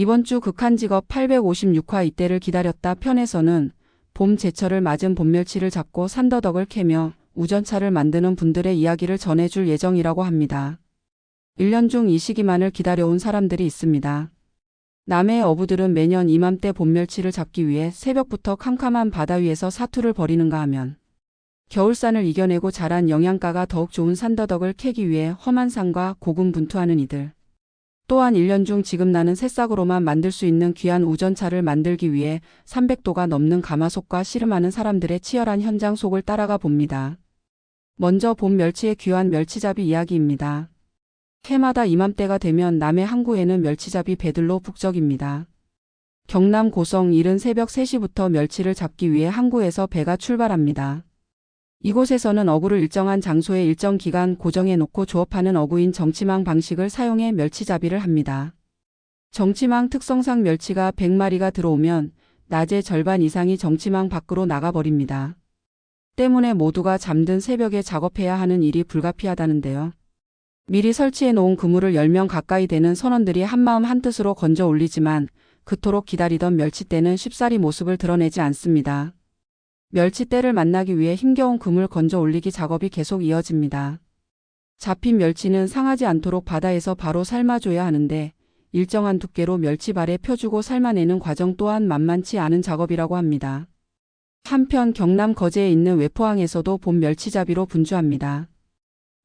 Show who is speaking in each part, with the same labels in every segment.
Speaker 1: 이번 주 극한 직업 856화 이때를 기다렸다 편에서는 봄 제철을 맞은 봄멸치를 잡고 산더덕을 캐며 우전차를 만드는 분들의 이야기를 전해줄 예정이라고 합니다. 1년 중 이 시기만을 기다려온 사람들이 있습니다. 남해의 어부들은 매년 이맘때 봄멸치를 잡기 위해 새벽부터 캄캄한 바다 위에서 사투를 벌이는가 하면 겨울산을 이겨내고 자란 영양가가 더욱 좋은 산더덕을 캐기 위해 험한 산과 고군분투하는 이들. 또한 1년 중 지금 나는 새싹으로만 만들 수 있는 귀한 우전차를 만들기 위해 300도가 넘는 가마솥과 씨름하는 사람들의 치열한 현장 속을 따라가 봅니다. 먼저 봄 멸치의 귀한 멸치잡이 이야기입니다. 해마다 이맘때가 되면 남해 항구에는 멸치잡이 배들로 북적입니다. 경남 고성 이른 새벽 3시부터 멸치를 잡기 위해 항구에서 배가 출발합니다. 이곳에서는 어구를 일정한 장소에 일정 기간 고정해 놓고 조업하는 어구인 정치망 방식을 사용해 멸치잡이를 합니다. 정치망 특성상 멸치가 100마리가 들어오면 낮의 절반 이상이 정치망 밖으로 나가버립니다. 때문에 모두가 잠든 새벽에 작업해야 하는 일이 불가피하다는데요. 미리 설치해 놓은 그물을 10명 가까이 되는 선원들이 한마음 한뜻으로 건져 올리지만 그토록 기다리던 멸치떼는 쉽사리 모습을 드러내지 않습니다. 멸치떼를 만나기 위해 힘겨운 그물 건져 올리기 작업이 계속 이어집니다. 잡힌 멸치는 상하지 않도록 바다에서 바로 삶아줘야 하는데 일정한 두께로 멸치발에 펴주고 삶아내는 과정 또한 만만치 않은 작업이라고 합니다. 한편 경남 거제에 있는 외포항에서도 봄 멸치잡이로 분주합니다.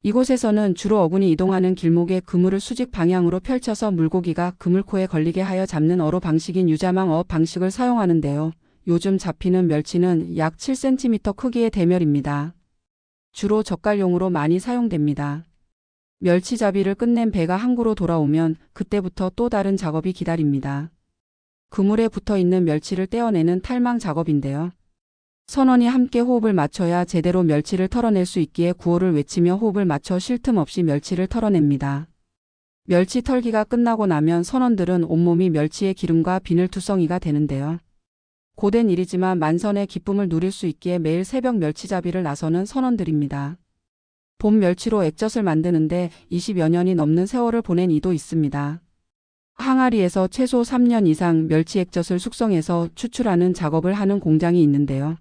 Speaker 1: 이곳에서는 주로 어군이 이동하는 길목에 그물을 수직 방향으로 펼쳐서 물고기가 그물코에 걸리게 하여 잡는 어로 방식인 유자망 어업 방식을 사용하는데요. 요즘 잡히는 멸치는 약 7cm 크기의 대멸입니다. 주로 젓갈용으로 많이 사용됩니다. 멸치잡이를 끝낸 배가 항구로 돌아오면 그때부터 또 다른 작업이 기다립니다. 그물에 붙어 있는 멸치를 떼어내는 탈망 작업인데요. 선원이 함께 호흡을 맞춰야 제대로 멸치를 털어낼 수 있기에 구호를 외치며 호흡을 맞춰 쉴 틈 없이 멸치를 털어냅니다. 멸치 털기가 끝나고 나면 선원들은 온몸이 멸치의 기름과 비늘투성이가 되는데요. 고된 일이지만 만선의 기쁨을 누릴 수 있기에 매일 새벽 멸치잡이를 나서는 선원들입니다. 봄 멸치로 액젓을 만드는데 20여 년이 넘는 세월을 보낸 이도 있습니다. 항아리에서 최소 3년 이상 멸치 액젓을 숙성해서 추출하는 작업을 하는 공장이 있는데요.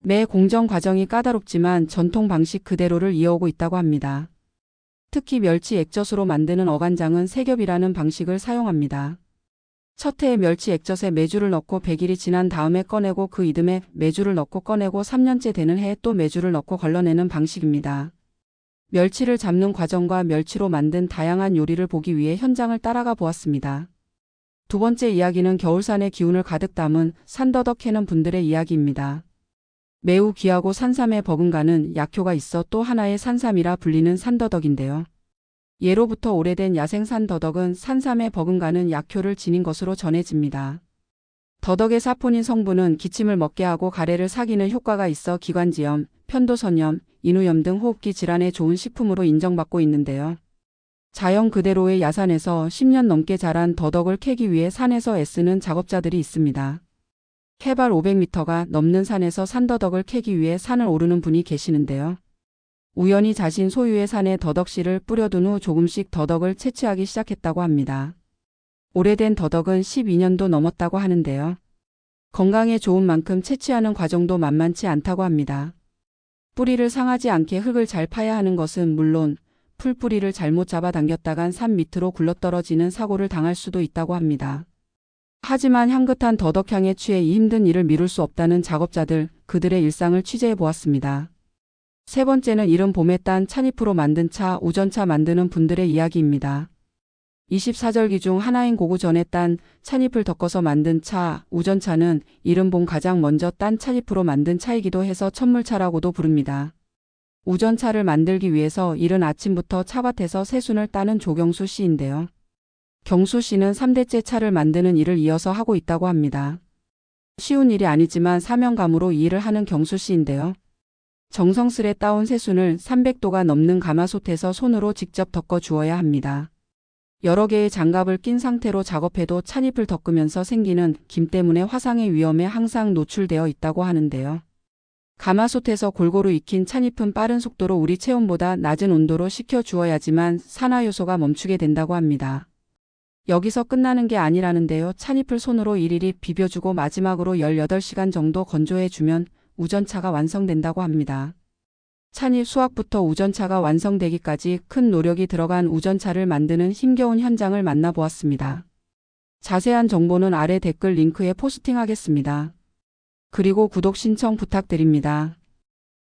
Speaker 1: 매 공정 과정이 까다롭지만 전통 방식 그대로를 이어오고 있다고 합니다. 특히 멸치 액젓으로 만드는 어간장은 세겹이라는 방식을 사용합니다. 첫 해에 멸치 액젓에 메주를 넣고 100일이 지난 다음에 꺼내고 그 이듬해 메주를 넣고 꺼내고 3년째 되는 해에 또 메주를 넣고 걸러내는 방식입니다. 멸치를 잡는 과정과 멸치로 만든 다양한 요리를 보기 위해 현장을 따라가 보았습니다. 두 번째 이야기는 겨울산의 기운을 가득 담은 산더덕 캐는 분들의 이야기입니다. 매우 귀하고 산삼에 버금가는 약효가 있어 또 하나의 산삼이라 불리는 산더덕인데요. 예로부터 오래된 야생산 더덕은 산삼에 버금가는 약효를 지닌 것으로 전해집니다. 더덕의 사포닌 성분은 기침을 먹게 하고 가래를 사기는 효과가 있어 기관지염, 편도선염, 인후염 등 호흡기 질환에 좋은 식품으로 인정받고 있는데요. 자연 그대로의 야산에서 10년 넘게 자란 더덕을 캐기 위해 산에서 애쓰는 작업자들이 있습니다. 해발 500m가 넘는 산에서 산더덕을 캐기 위해 산을 오르는 분이 계시는데요. 우연히 자신 소유의 산에 더덕씨를 뿌려둔 후 조금씩 더덕을 채취하기 시작했다고 합니다. 오래된 더덕은 12년도 넘었다고 하는데요. 건강에 좋은 만큼 채취하는 과정도 만만치 않다고 합니다. 뿌리를 상하지 않게 흙을 잘 파야 하는 것은 물론 풀뿌리를 잘못 잡아당겼다간 산 밑으로 굴러떨어지는 사고를 당할 수도 있다고 합니다. 하지만 향긋한 더덕향에 취해 이 힘든 일을 미룰 수 없다는 작업자들, 그들의 일상을 취재해 보았습니다. 세 번째는 이른 봄에 딴 찬잎으로 만든 차, 우전차 만드는 분들의 이야기입니다. 24절기 중 하나인 고구 전에 딴 찬잎을 덮어서 만든 차, 우전차는 이른 봄 가장 먼저 딴 찬잎으로 만든 차이기도 해서 천물차라고도 부릅니다. 우전차를 만들기 위해서 이른 아침부터 차밭에서 새순을 따는 조경수 씨인데요. 경수 씨는 3대째 차를 만드는 일을 이어서 하고 있다고 합니다. 쉬운 일이 아니지만 사명감으로 이 일을 하는 경수 씨인데요. 정성스레 따온 새순을 300도가 넘는 가마솥에서 손으로 직접 덮어 주어야 합니다. 여러 개의 장갑을 낀 상태로 작업해도 찬잎을 덮으면서 생기는 김 때문에 화상의 위험에 항상 노출되어 있다고 하는데요. 가마솥에서 골고루 익힌 찬잎은 빠른 속도로 우리 체온보다 낮은 온도로 식혀 주어야지만 산화효소가 멈추게 된다고 합니다. 여기서 끝나는 게 아니라는데요. 찬잎을 손으로 일일이 비벼주고 마지막으로 18시간 정도 건조해주면 우전차가 완성된다고 합니다. 찬잎 수확부터 우전차가 완성되기까지 큰 노력이 들어간 우전차를 만드는 힘겨운 현장을 만나보았습니다. 자세한 정보는 아래 댓글 링크에 포스팅하겠습니다. 그리고 구독 신청 부탁드립니다.